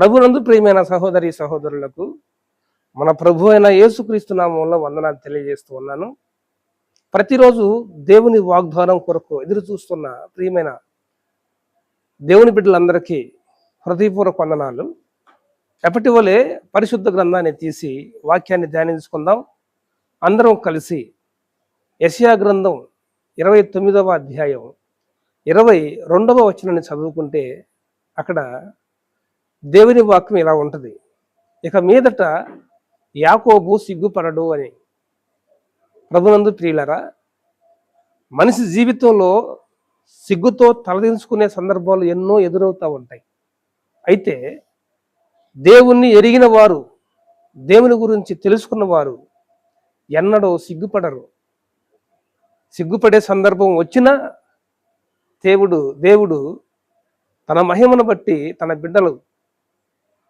ప్రభునందు ప్రియమైన సహోదరి సహోదరులకు మన ప్రభు అయిన యేసుక్రీస్తు నామంలో వందనాలు తెలియజేస్తూ ఉన్నాను. ప్రతిరోజు దేవుని వాగ్దానం కొరకు ఎదురు చూస్తున్న ప్రియమైన దేవుని బిడ్డలందరికీ హృదయపూర్వక వందనాలు. ఎప్పటి వలే పరిశుద్ధ గ్రంథాన్ని తీసి వాక్యాన్ని ధ్యానించుకుందాం. అందరం కలిసి యశయా గ్రంథం ఇరవై తొమ్మిదవ అధ్యాయం ఇరవై రెండవ వచనాన్ని చదువుకుంటే అక్కడ దేవుని వాక్యం ఇలా ఉంటుంది. ఇక మీదట యాకోబు సిగ్గుపడడు అని. ప్రభునందు ప్రియులరా మనిషి జీవితంలో సిగ్గుతో తలదించుకునే సందర్భాలు ఎన్నో ఎదురవుతూ ఉంటాయి. అయితే దేవుణ్ణి ఎరిగిన వారు దేవుని గురించి తెలుసుకున్న వారు ఎన్నడూ సిగ్గుపడరు. సిగ్గుపడే సందర్భం వచ్చినా దేవుడు దేవుడు తన మహిమను బట్టి తన బిడ్డలు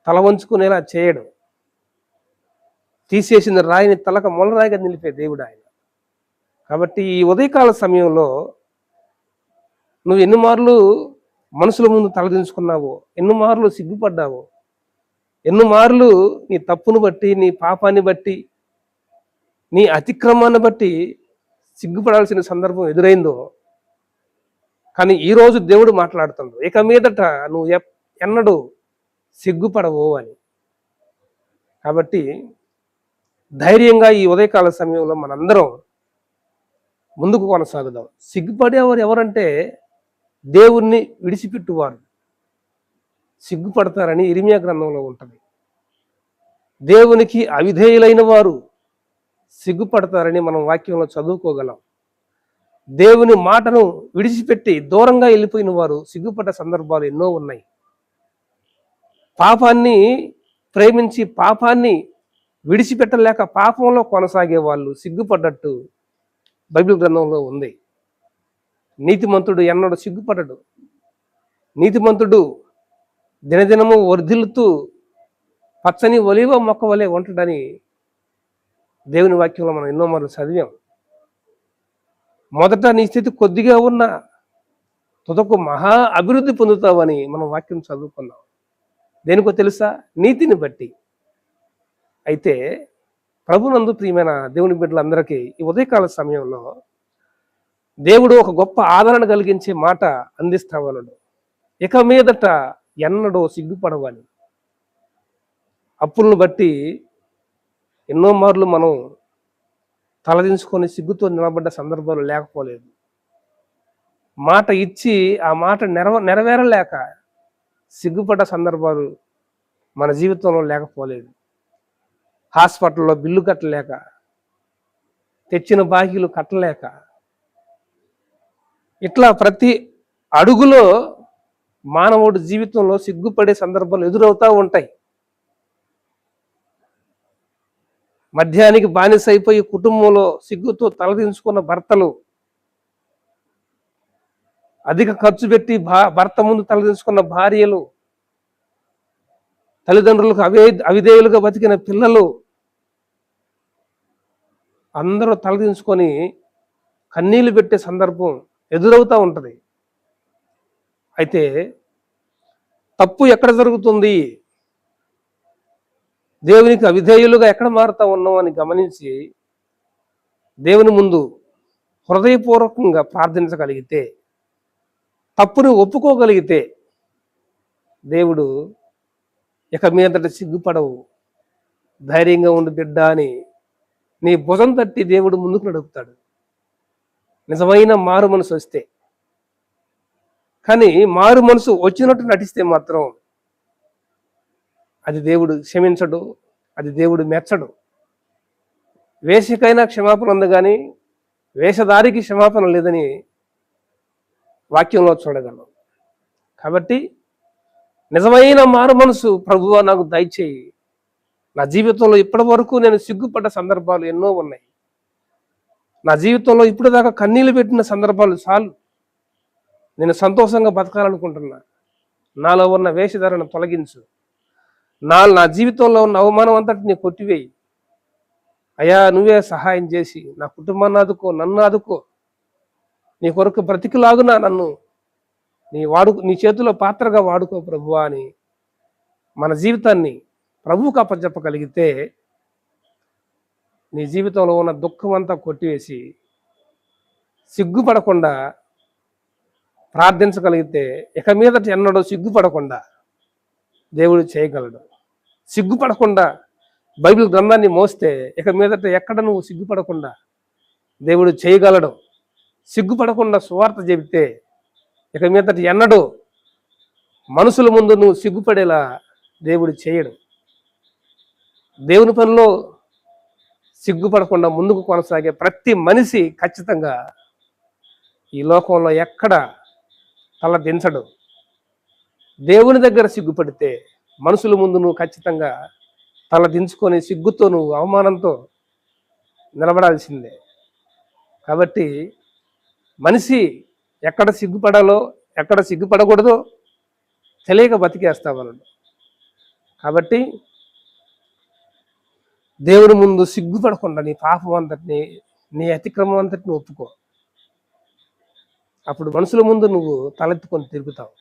తల వంచుకునేలా చేయడం. తీసేసిన రాయిని తలక మొలరాయిగా నిలిపే దేవుడు ఆయన. కాబట్టి ఈ ఉదయకాల సమయంలో నువ్వు ఎన్ని మార్లు మనుషుల ముందు తలదించుకున్నావో ఎన్ని మార్లు సిగ్గుపడ్డావో ఎన్ని మార్లు నీ తప్పును బట్టి నీ పాపాన్ని బట్టి నీ అతిక్రమాన్ని బట్టి సిగ్గుపడాల్సిన సందర్భం ఎదురైందో కానీ ఈరోజు దేవుడు మాట్లాడుతుండు ఇక మీదట నువ్వు ఎన్నడూ సిగ్గుపడవు అని. కాబట్టి ధైర్యంగా ఈ ఉదయకాల సమయంలో మనందరం ముందుకు కొనసాగుదాం. సిగ్గుపడేవారు ఎవరంటే దేవుణ్ణి విడిచిపెట్టువారు. సిగ్గుపడతారని ఇరిమియా గ్రంథంలో ఉంటుంది. దేవునికి అవిధేయులైన వారు సిగ్గుపడతారని మనం వాక్యంలో చదువుకోగలం. దేవుని మాటను విడిచిపెట్టి దూరంగా వెళ్ళిపోయిన వారు సిగ్గుపడ్డ సందర్భాలు ఎన్నో ఉన్నాయి. పాపాన్ని ప్రేమించి పాపాన్ని విడిచిపెట్టలేక పాపంలో కొనసాగే వాళ్ళు సిగ్గుపడ్డట్టు బైబిల్ గ్రంథంలో ఉంది. నీతిమంతుడు ఎన్నడూ సిగ్గుపడడు. నీతిమంతుడు దినదినము వర్ధిల్లుతూ పచ్చని ఒలివ మొక్క వలె ఉంటడని దేవుని వాక్యంలో మనం ఎన్నో మార్లు చదివాం. మొదట నీ స్థితి కొద్దిగా ఉన్న తుదకు మహా అభివృద్ధి పొందుతావని మనం వాక్యం చదువుకున్నాం. దేనికో తెలుసా? నీతిని బట్టి. అయితే ప్రభునందు ప్రియమైన దేవుని బిడ్డలందరికీ ఈ ఉదయకాల సమయంలో దేవుడు ఒక గొప్ప ఆదరణ కలిగించే మాట అందిస్తావనడు ఇక మీదట ఎన్నడో సిగ్గుపడవాలి అప్పులను బట్టి ఎన్నో మార్లు మనం తలదించుకొని సిగ్గుతో నిలబడ్డ సందర్భాలు లేకపోలేదు. మాట ఇచ్చి ఆ మాట నెరవ నెరవేరలేక సిగ్గుపడ్డ సందర్భాలు మన జీవితంలో లేకపోలేదు. హాస్పిటల్లో బిల్లు కట్టలేక తెచ్చిన బాకీలు కట్టలేక ఇట్లా ప్రతి అడుగులో మానవుడి జీవితంలో సిగ్గుపడే సందర్భాలు ఎదురవుతూ ఉంటాయి. మద్యానికి బానిస అయిపోయి కుటుంబంలో సిగ్గుతో తలదించుకున్న భర్తలు అధిక ఖర్చు పెట్టి భా భర్త ముందు తలదించుకున్న భార్యలు తల్లిదండ్రులకు అవే అవిధేయులుగా బతికిన పిల్లలు అందరూ తలదించుకొని కన్నీళ్ళు పెట్టే సందర్భం ఎదురవుతూ ఉంటుంది. అయితే తప్పు ఎక్కడ జరుగుతుంది? దేవునికి అవిధేయులుగా ఎక్కడ మారుతా ఉన్నాం అని గమనించి దేవుని ముందు హృదయపూర్వకంగా ప్రార్థించగలిగితే తప్పును ఒప్పుకోగలిగితే దేవుడు ఇక మీదట సిగ్గుపడవు. ధైర్యంగా ఉండి బిడ్డ అని నీ భుజం తట్టి దేవుడు ముందుకు నడుపుతాడు. నిజమైన మారు మనసు వస్తే. కానీ మారు మనసు వచ్చినట్టు నటిస్తే మాత్రం అది దేవుడు క్షమించడు అది దేవుడు మెచ్చడు. వేషకైనా క్షమాపణ ఉంది కానీ వేషధారికి క్షమాపణ లేదని వాక్యంలో చూడగలం కాబట్టి నిజమైన మారు మనసు ప్రభువా నాకు దయచేయి. నా జీవితంలో ఇప్పటి వరకు నేను సిగ్గుపడ్డ సందర్భాలు ఎన్నో ఉన్నాయి. నా జీవితంలో ఇప్పుడు దాకా కన్నీళ్ళు పెట్టిన సందర్భాలు చాలు. నేను సంతోషంగా బతకాలనుకుంటున్నా. నాలో ఉన్న వేషధారణ తొలగించు. నా నా జీవితంలో ఉన్న అవమానం అంతటిని కొట్టివేయి. అయా నువ్వే సహాయం చేసి నా కుటుంబాన్ని ఆదుకో నన్ను ఆదుకో. నీ కొరకు బ్రతికిలాగునా నన్ను? నీ వాడు నీ చేతిలో పాత్రగా వాడుకో ప్రభువా అని మన జీవితాన్ని ప్రభువుకు అప్పచెప్పగలిగితే నీ జీవితంలో ఉన్న దుఃఖం అంతా కొట్టివేసి సిగ్గుపడకుండా ప్రార్థించగలిగితే ఇక మీదట ఎన్నడూ సిగ్గుపడకుండా దేవుడు చేయగలడు. సిగ్గుపడకుండా బైబిల్ గ్రంథాన్ని మోస్తే ఇక మీదట ఎక్కడ నువ్వు సిగ్గుపడకుండా దేవుడు చేయగలడు. సిగ్గుపడకుండా సువార్త చెబితే ఇక మీదటి ఎన్నడూ మనుషుల ముందు నువ్వు సిగ్గుపడేలా దేవుడు చేయడు. దేవుని పనిలో సిగ్గుపడకుండా ముందుకు కొనసాగే ప్రతి మనిషి ఖచ్చితంగా ఈ లోకంలో ఎక్కడ తల దించడు. దేవుని దగ్గర సిగ్గుపడితే మనుషుల ముందు నువ్వు ఖచ్చితంగా తల దించుకొని సిగ్గుతో నువ్వు అవమానంతో నిలబడాల్సిందే. కాబట్టి మనిషి ఎక్కడ సిగ్గుపడాలో ఎక్కడ సిగ్గుపడకూడదో తెలియక బతికేస్తా మనం. కాబట్టి దేవుని ముందు సిగ్గుపడకుండా నీ పాపం అంతటిని నీ అతిక్రమం అంతటిని ఒప్పుకో. అప్పుడు మనుషుల ముందు నువ్వు తలెత్తుకొని తిరుగుతావు.